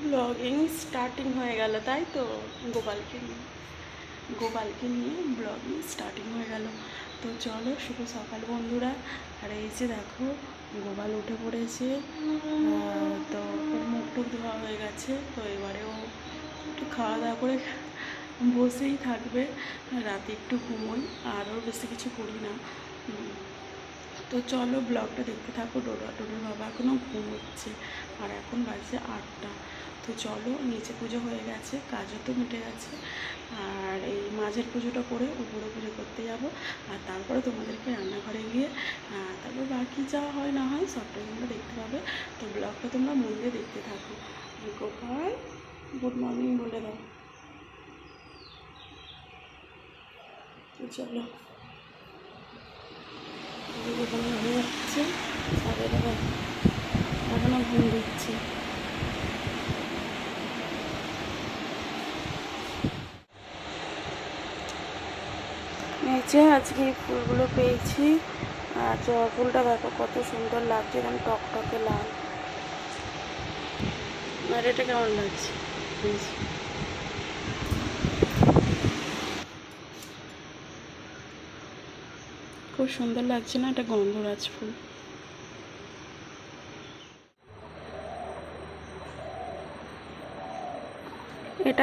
Blogging starting হয়ে গেল, তাই তো? গোপালকে নিয়ে। গোপালকে নিয়ে ব্লগিং স্টার্টিং হয়ে গেল। তো চলো, শুভ সকাল বন্ধুরা। আর এই যে দেখো, গোপাল উঠে পড়েছে। তো মুখ টুক ধোয়া হয়ে গেছে। তো এবারে ও একটু খাওয়া দাওয়া করে বসেই থাকবে। রাতে একটু ঘুমোই আরও বেশি কিছু করি না। তো চলো ব্লগটা দেখতে থাকো। ডোডা, ডোডোর বাবা এখনও ঘুমোচ্ছে। আর এখন বাজে আটটা। তো চলো, নিচে পুজো হয়ে গেছে, কাজও তো মিটে গেছে। আর এই মাঝের পুজোটা করে উপরে পুজো করতে যাব। আর তারপরে তোমাদেরকে রান্নাঘরে গিয়ে তারপর বাকি যা হয় না হয় সবটাই তোমরা দেখতে পাবে। তো ব্লগটা তোমরা মন দিয়ে দেখতে থাকো। গোপাল, গুড মর্নিং বলে দাও। তো চলো। ঘুমিয়ে যাচ্ছে এখনও ঘুম দিচ্ছে। নিচে আজকে এই ফুলগুলো পেয়েছি, আর জবা ফুলটা দেখো কত সুন্দর লাগছে একদম টকটকে লাল। আর এটা কেমন লাগছে? খুব সুন্দর লাগছে না এটা গন্ধরাজ ফুল?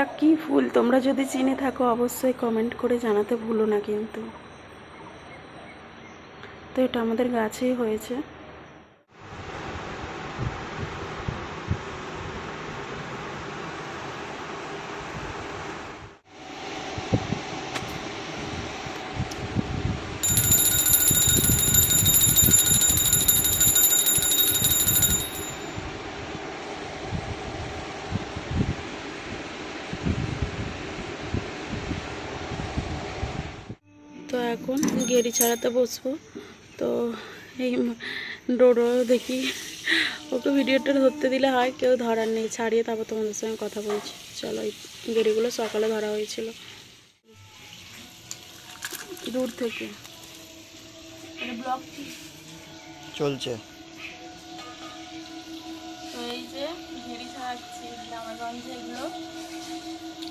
এটা কি ফুল তোমরা যদি চিনে থাকো, অবশ্যই কমেন্ট করে জানাতে ভুলো না কিন্তু। তো এটা আমাদের গাছেই হয়েছে তো গেড়ি ছাড়াতে বসবো। তো এই ডোডো দেখি ওকে ভিডিওটা ধরতে দিলে হয় কেউ ধরার নেই। ছাড়িয়ে তারপর তোমাদের সঙ্গে কথা বলছি। চলো এই গেড়িগুলো সকালে ধরা হয়েছিল। দূর থেকে। চলছে। তো এই যে ঘেরি ছাড়াচ্ছি গ্রামেগঞ্জে এগুলো।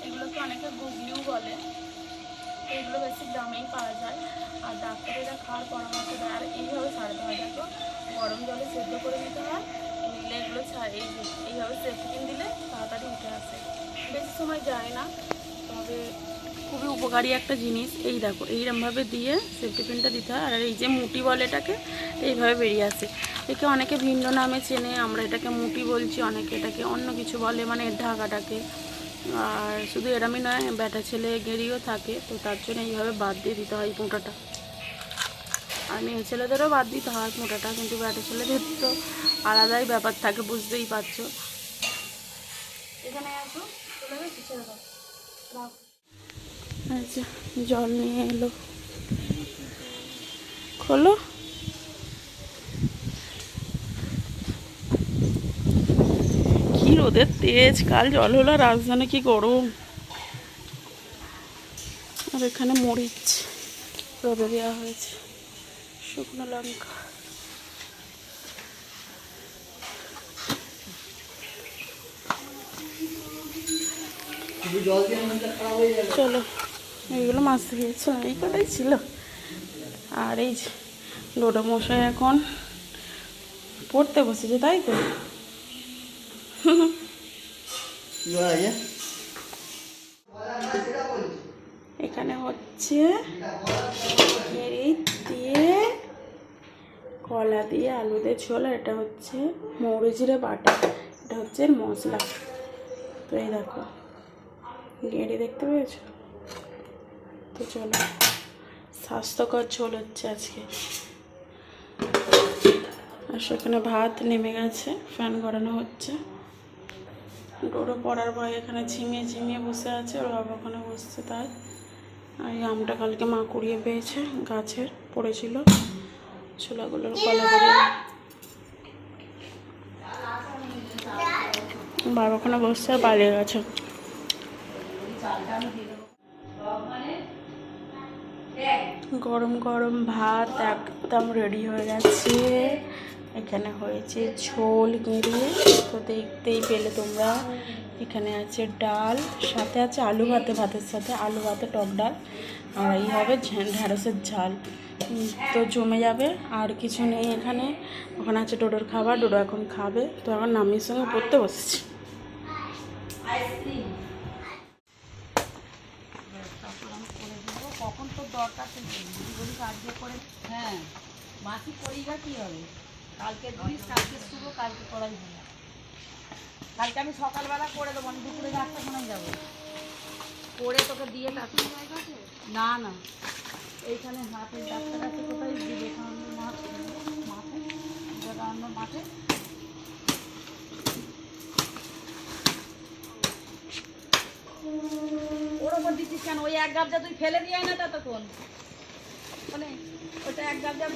এগুলোকে অনেকে গুগলিও বলে। এগুলো বেশি দামেই পাওয়া যায়। আর ডাক্তারেরা খাওয়ার পরামর্শ দেয় আর এইভাবে ছাড়তে হয় দেখো গরম জলে সেদ্ধ করে নিতে হয়। নিলে এগুলো ছাড় এই যে এইভাবে সেফটিন দিলে তাড়াতাড়ি উঠে আসে। বেশি সময় যায় না, তবে খুবই উপকারী একটা জিনিস। এই দেখো এইরকমভাবে দিয়ে সেফটি পিনটা দিতে হয়। আর এই যে মুটি বলে এটাকে, এইভাবে বেরিয়ে আসে। একে অনেকে ভিন্ন নামে চেনে, আমরা এটাকে মুটি বলছি, অনেকে এটাকে অন্য কিছু বলে মানে এর ঢাকাটাকে। আর শুধু এরামই নয়, ব্যাটা ছেলে গেরিও থাকে, তো তার জন্য এইভাবে বাদ দিয়ে দিতে হয় মোটাটা। আর মেয়ে ছেলেদেরও বাদ দিতে হয় মোটাটা, কিন্তু ব্যাটা ছেলেদের তো আলাদাই ব্যাপার থাকে, বুঝতেই পারছ। আচ্ছা জল নিয়ে এলো। খোলো। কি রোদের তেজ, কাল জল হলো রাজধানী কি গরম। আর এখানে মরিচ রোদে দেওয়া হয়েছে, শুকনো লঙ্কা। চলো এইগুলো মাছ দিয়েছিলাম এই কটাই ছিল। আর এই ডোডো মশাই এখন পড়তে বসেছে, তাই তো? এখানে হচ্ছে দিয়ে কলা দিয়ে আলু দিয়ে ঝোল এটা হচ্ছে মৌরি জিরে বাটা, এটা হচ্ছে মশলা। তো এই দেখো, গেঁড়ি দেখতে পেয়েছ? তো চলো, স্বাস্থ্যকর ঝোল হচ্ছে আজকে। আর সেখানে ভাত নেমে গেছে, ফ্যান করানো হচ্ছে। ডোরো পড়ার ভয় এখানে ঝিমিয়ে ঝিমিয়ে বসে আছে, ওর বাবা ওখানে বসছে তাই। আর এই আমটা কালকে মা কুড়িয়ে পেয়েছে, গাছের, পড়েছিল। ছোলাগুলোর কলা বাবা ওখানে বসছে, আর পালিয়ে গেছে। গরম গরম ভাত একদম রেডি হয়ে গেছে। এখানে হয়েছে ঝোল গেঁড়িয়ে তো দেখতেই পেলে তোমরা, এখানে আছে ডাল, সাথে আছে আলু ভাতে, ভাতের সাথে আলু ভাতে টক ডাল, আর এই হবে ঢ্যাঁড়সের ঝাল। তো জমে যাবে, আর কিছু নেই এখানে। ওখানে আছে ডোডোর খাবার, ডোডো এখন খাবে। তো এখন নামির সঙ্গে পড়তে বসেছি। কখন তোর দরকার করে হ্যাঁ। মাসি করেই বা কী হবে? কালকে দিস কালকে শুভ, কালকে করাই হবে। কালকে আমি সকালবেলা করে দেবো, আমি দুপুরে রাস্তা সময় যাব। করে তোকে দিয়ে তাকে না না। এইখানে হাতের ডাক্তার আছে কোথায়? বিবেকানন্দ মাঠ। মাঠে? বিবেকানন্দ মাঠে? ওর ওপর দিচ্ছিস কেন? ওই এক গাবজা তুই ফেলে দিয়ে না ততক্ষণ। মানে ওটা এক গাবজা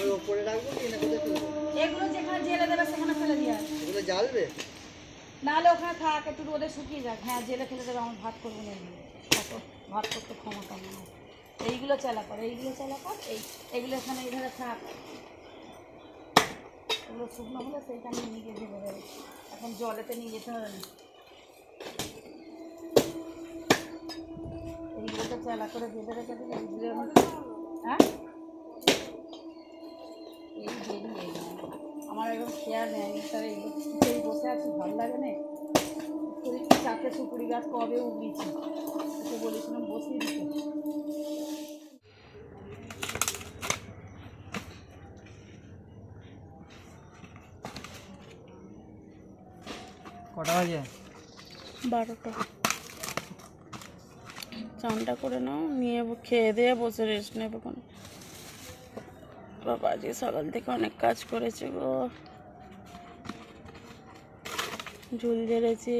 ওই ওপরে রাখব কি না কোথায় ফেলব? এগুলো যেখানে জেলে দেবে সেখানে ফেলে দিয়ে এগুলো জ্বালবে? নাহলে ওখানে থাক একটু রোদে শুকিয়ে যাক। হ্যাঁ জেলে ফেলে দেবে আমার ভাত করব না ভাত করতে ক্ষমতা নেই। এইগুলো চালা কর এইগুলো চালা কর এই এগুলো এখানে এখানে থাক। এগুলো শুকনো হলে সেইখানে নিয়ে গিয়ে ভেবে দেবে। এখন জলেতে নিয়ে যেতে হবে না। এইগুলোকে চালা করে বেঁধে রেখে এইগুলো হ্যাঁ এই দেরি এইগুলো আমার একদম খেয়াল আমি তাহলে এইগুলো বসে আছি ভালো লাগে না? সুপুরি সুপুরি গাছ কবে উগড়িছি ওকে বলেছিলাম বসিয়ে দিতে। কটা বাজে? বারোটা। চানটা করে নাও নিয়ে খেয়ে দিয়ে বসে রেস্ট নেবে কোনো বাবা আজকে সকাল থেকে অনেক কাজ করেছে গো। ঝুল ঝেড়েছে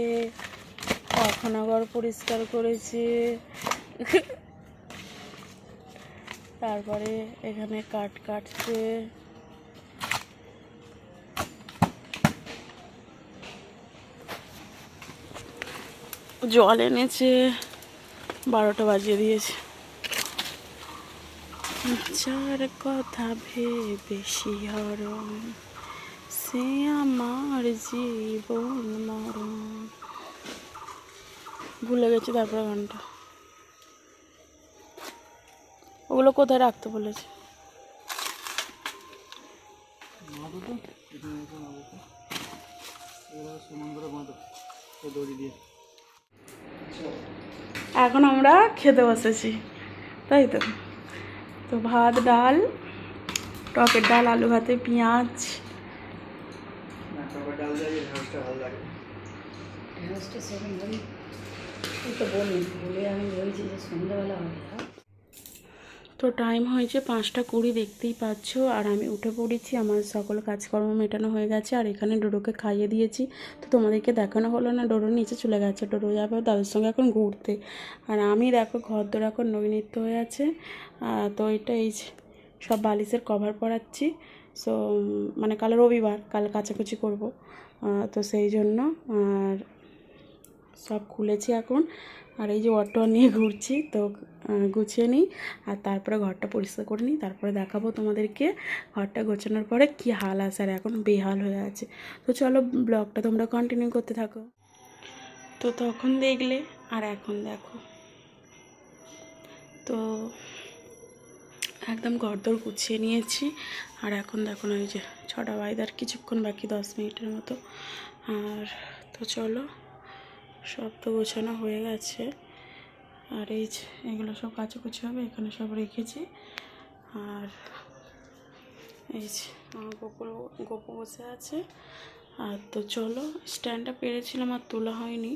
কারখানাঘর পরিষ্কার করেছে। তারপরে এখানে কাঠ কাটছে। জল এনেছে, বারোটা বাজিয়ে দিয়েছে। যার কথা ভেবে শিহরণ সে আমার জীবন মরণ। ভুলে গেছি তারপরে গানটা। ওগুলো কোথায় রাখতে বলেছে? এখন আমরা খেতে বসেছি। তাই তো? তো ভাত ডাল টকের ডাল আলু ভাতে পেঁয়াজ। তো বলি বলে আমি বলছি যে সন্ধ্যাবেলা হবে হ্যাঁ? তো টাইম হয়েছে পাঁচটা কুড়ি দেখতেই পাচ্ছ, আর আমি উঠে পড়েছি, আমার সকল কাজকর্ম মেটানো হয়ে গেছে, আর এখানে ডোডোকে খাইয়ে দিয়েছি। তো তোমাদেরকে দেখানো হলো না, ডোডো নিচে চলে গেছে, ডোডো যাবে দাদুর সঙ্গে এখন ঘুরতে। আর আমি দেখো ঘর দোর এখন নৈনিত্য হয়ে আছে তো এটা এই সব বালিশের কভার পরাচ্ছি। সো মানে কাল রবিবার, কাল কাচাকুচি করব তো সেই জন্য, আর সব খুলেছি এখন। আর এই যে অটো নিয়ে ঘুরছি, তো গুছিয়ে নিই আর তারপরে ঘরটা পরিষ্কার করে নিই। তারপরে দেখাবো তোমাদেরকে ঘরটা গোছানোর পরে কি হাল আছে আর এখন বেহাল হয়ে আছে। তো চলো ব্লগটা তোমরা কন্টিনিউ করতে থাকো। তো তখন দেখলে আর এখন দেখো। তো একদম ঘরদোর গুছিয়ে নিয়েছি। আর এখন দেখো না ওই যে ছটা বাজে আর কিছুক্ষণ বাকি, দশ মিনিটের মতো। আর তো চলো, সব তো গোছানো হয়ে গেছে। আর এই এগুলো সব কাচাকুচি হবে, এখানে সব রেখেছি। আর এই যে, আমার গোপুর, গোপু বসে আছে। আর তো চলো স্ট্যান্ডটা পেরেছিলাম, আর তোলা হয়নি।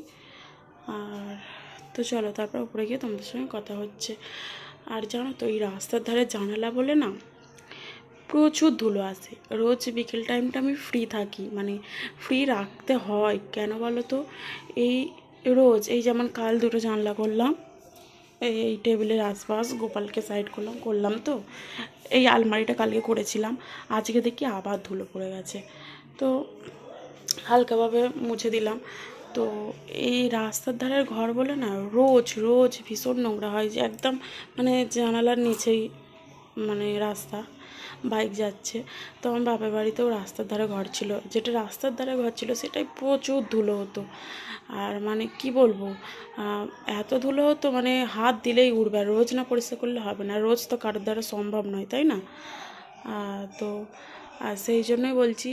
আর তো চলো, তারপর উপরে গিয়ে তোমাদের সঙ্গে কথা হচ্ছে। আর জানো তো, এই রাস্তার ধারে জানালা বলে না, প্রচুর ধুলো আসে। রোজ বিকেল টাইমটা আমি ফ্রি থাকি মানে ফ্রি রাখতে হয়। কেন বলো তো? এই রোজ, এই যেমন কাল দুটো জানলা করলাম এই এই টেবিলের আশপাশ গোপালকে সাইড করলাম করলাম তো। এই আলমারিটা কালকে করেছিলাম, আজকে দেখি আবার ধুলো পড়ে গেছে। তো হালকাভাবে মুছে দিলাম। তো এই রাস্তার ধারের ঘর বলে না, রোজ রোজ ভীষণ নোংরা হয় যে একদম মানে জানালার নিচেই মানে রাস্তা। বাইক যাচ্ছে। তো আমার বাপের বাড়িতেও রাস্তার ধারে ঘর ছিল। যেটা রাস্তার ধারে ঘর ছিল, সেটাই প্রচুর ধুলো হতো। আর মানে কি বলব? এত ধুলো হতো মানে হাত দিলেই উঠবে আর রোজ না পরিষ্কার করলে হবে না। রোজ তো কারোর দ্বারা সম্ভব নয়, তাই না? তো, আর সেই জন্যই বলছি,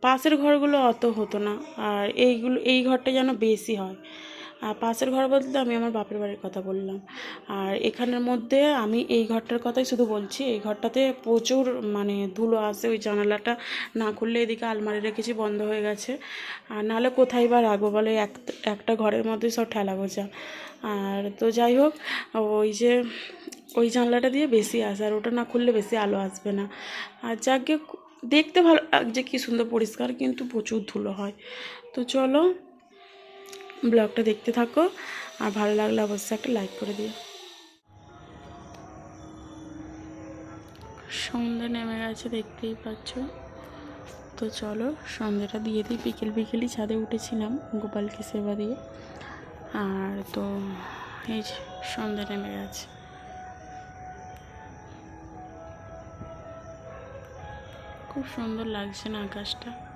পাশের ঘরগুলো অত হতো না। আর এইগুলো, এই ঘরটা যেন বেশি হয়। আর পাশের ঘর বলতে আমি আমার বাপের বাড়ির কথা বললাম। আর এখানের মধ্যে আমি এই ঘরটার কথাই শুধু বলছি, এই ঘরটাতে প্রচুর মানে ধুলো আসে ওই জানালাটা না খুললে এদিকে আলমারি রেখেছি বন্ধ হয়ে গেছে। আর নাহলে কোথায় বা রাখব বলে এক, একটা ঘরের মধ্যে সব ঠেলা গোছা। আর তো যাই হোক, ওই যে ওই জানলাটা দিয়ে বেশি আসে, আর ওটা না খুললে বেশি আলো আসবে না। আর যাকে দেখতে ভালো লাগছে কি সুন্দর পরিষ্কার, কিন্তু প্রচুর ধুলো হয়। তো চলো ব্লগটা দেখতে থাকো। আর ভালো লাগলে অবশ্যই একটা লাইক করে দিও। সন্ধ্যে নেমে গেছে, দেখতেই পাচ্ছ। তো চলো সন্ধ্যেটা দিয়ে দিই। বিকেল বিকেলই ছাদে উঠেছিলাম, গোপালকে সেবা দিয়ে। আর তো এই যে সন্ধ্যে নেমে গেছে। খুব সুন্দর লাগছে না আকাশটা।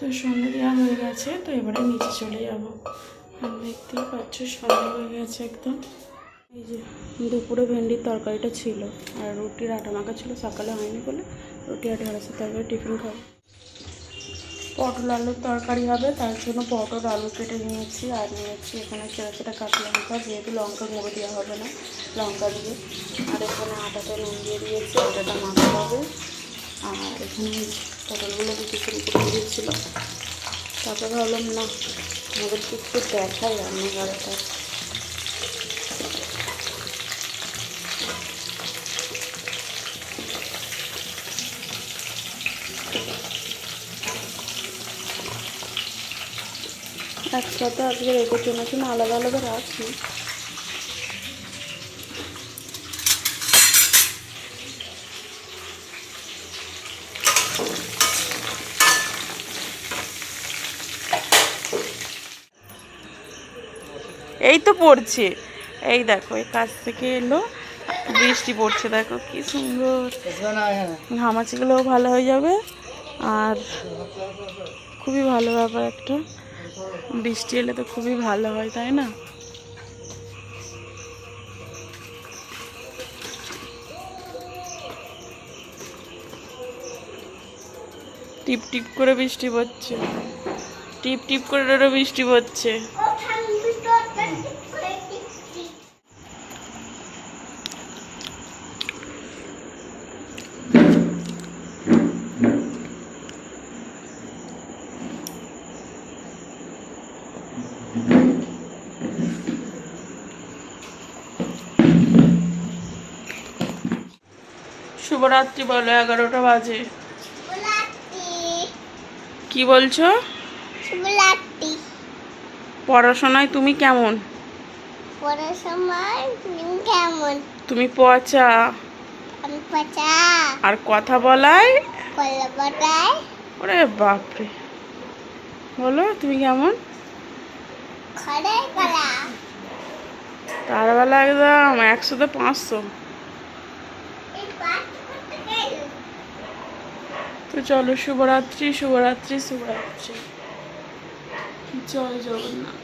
তো সন্ধ্যে দেওয়া হয়ে গেছে, তো এবারে নিচে চলে যাব। দেখতেই পাচ্ছ, সন্ধ্যা হয়ে গেছে একদম। এই যে দুপুরে ভেন্ডির তরকারিটা ছিল, আর রুটির আটা মাখা ছিল, সকালে হয়নি বলে রুটি আটা হারাসের তরকারি টিফিন খাব। পটল আলুর তরকারি হবে, তার জন্য পটল, আলু কেটে নিয়েছি, আর নিয়েছি এখানে ছেঁড়া ছেঁড়া কাঁচা লঙ্কা, যেহেতু লঙ্কা গুঁড়ো দেওয়া হবে না, লঙ্কা দিয়ে। আর এখানে আটাটা নুন দিয়ে দিয়েছি, আটাটা মাখা হবে। আর এখানে পটলগুলো শুরু করে দিয়েছিল। তারপরে ভাবলাম, না, আমাদেরকে একটু দেখাই রান্নাঘরটা। একসাথে আজকে রেখেছি, নাকি না? আলাদা আলাদা রাখি এই তো পড়ছে। এই দেখো, এই কাছ থেকে এলো। বৃষ্টি পড়ছে, দেখো কি সুন্দর। ঘামাচিগুলোও ভালো হয়ে যাবে। আর খুবই ভালো ব্যাপার একটা। বৃষ্টি এলে তো খুবই ভালো হয়, তাই না? টিপ টিপ করে বৃষ্টি পড়ছে। টিপ টিপ করে বৃষ্টি পড়ছে। শুভরাত্রি বলো এগারোটা বাজে। কি বলছো? পড়াশোনায় তুমি কেমন? পড়ার তুমি কেমন? তুমি পচা। আমি পাচা। আর কথা বলায়? ওরে বাপরে। বলো তুমি কেমন? তার বেলা একদম একশোতে পাঁচশো এই পাঁচ করতে গেল তো চলো শুভরাত্রি শুভরাত্রি শুভরাত্রি। জয় জগন্নাথ।